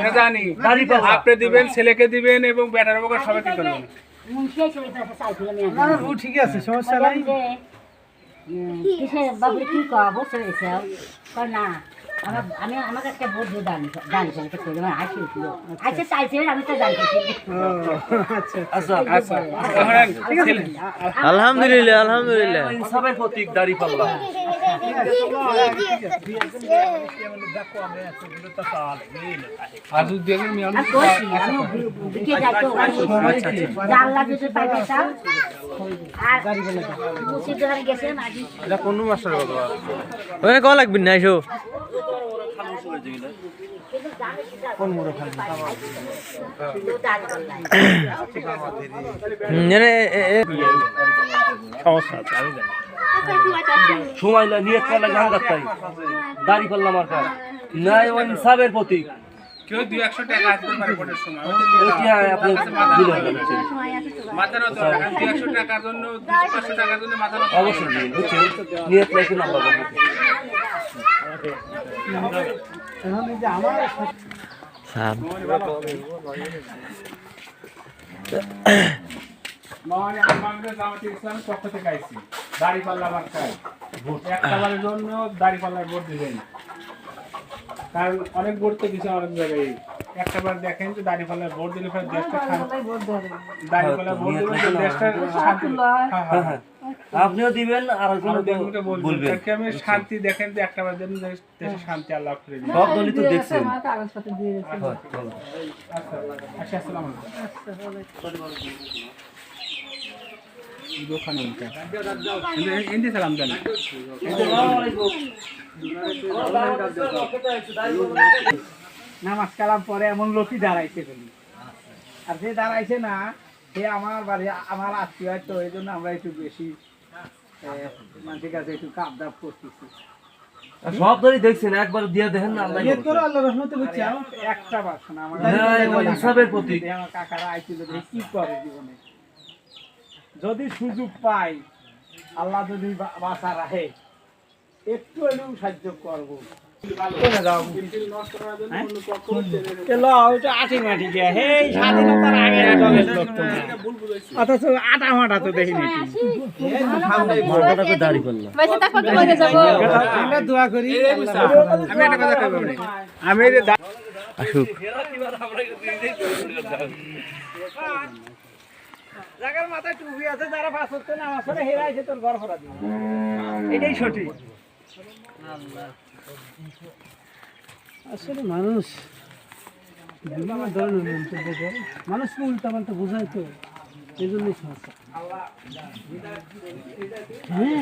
এটা জানি। আপনি দিবেন ছেলেকে দিবেন এবং ব্যাটার বকার সবাইকে করবেন ও ঠিক আছে সমস্যা নাই। বাবু কি কব চলেছে না। আমার আমি আমাকে একটা বোধ দান দান করে তো করে উঠল আচ্ছা চাইছে আমি তো জানতেছি ও এখন ছেলে। আলহামদুলিল্লাহ আলহামদুলিল্লাহ। ইনসাফের প্রতীক দাড়ি পাল্লা। কোন মাস্টার বাবা ওখানে কল লাগবে না এসো কোন মোড়ে খালি হুম, এনে এ- এ- সময় না নিয়ে কলা গান গাত্তাই দাড়ি পাল্লা মার্কা ন্যায় ও ইনসাফের প্রতীক। কেউ দুই একশো টাকা আসতে পারে ভোটের সময়। ওইটি আপনি দিলেন। বুঝছেন। মাথা নত দুই একশো টাকার জন্য পাঁচশো টাকার জন্য মাথা অবশ্যই দিন নিয়ে নাম্বার সাব মানে আমাদের জামাতে ইসলাম পক্ষ থেকে আইছি। দাড়ি পাল্লা মার্কায় একটা বারের জন্য দাড়ি পাল্লায় ভোট দিবেন কারণ অনেক ভোট তো দিচ্ছে অনেক জায়গায়। একটা বার দেখেন যে দাড়ি পাল্লায় ভোট দিলে পরে দেশটা শান্তি দাড়ি পাল্লায় ভোট দিলে দেশটা শান্তি হ্যাঁ হ্যাঁ। আপনিও দিবেন আর বলবেন। আমি শান্তি দেখেন যে একটা বার দেশে শান্তি আল্লাহ করে দিন সব দলই তো দেখছেন। আচ্ছা আচ্ছা আসসালামু আলাইকুম। দোকানে উঠে এন্দি সালাম দেন। নামাজ কালাম পরে এমন লোকই দাঁড়াইছে বলি। আর যে দাঁড়াইছে না সে আমার বাড়ি আমার আত্মীয় তো এই জন্য আমরা একটু বেশি মানুষের কাছে একটু কাপ দাপ করতেছি। সব দেখছেন একবার দিয়ে দেখেন না আল্লাহ ইয়ে করো আল্লাহ রহমতে বুঝছি একটা বাসন আমার হ্যাঁ, এবার ইনসাফের প্রতীক। আমার কাকারা আইছিল দেখে কি করে জীবনে। যদি সুযোগ পাই আল্লাহ যদি বা- বাঁচা রাখে একটু হলেও সাহায্য করব। ওইটা আটি মাটি কে হে স্বাধীনতার আগে না। অথচ আটা মাটা তো আমি আসুক। মাথায় টুপি আছে যারা হচ্ছে না আমার সাথে তোর ঘর দিবে। এটাই সঠিক। আসলে মানুষ বিভিন্ন ধরনের মন্তব্য করে। মানুষকে উল্টা পাল্টা বোঝায় তো। এই জন্যই সমস্যা হ্যাঁ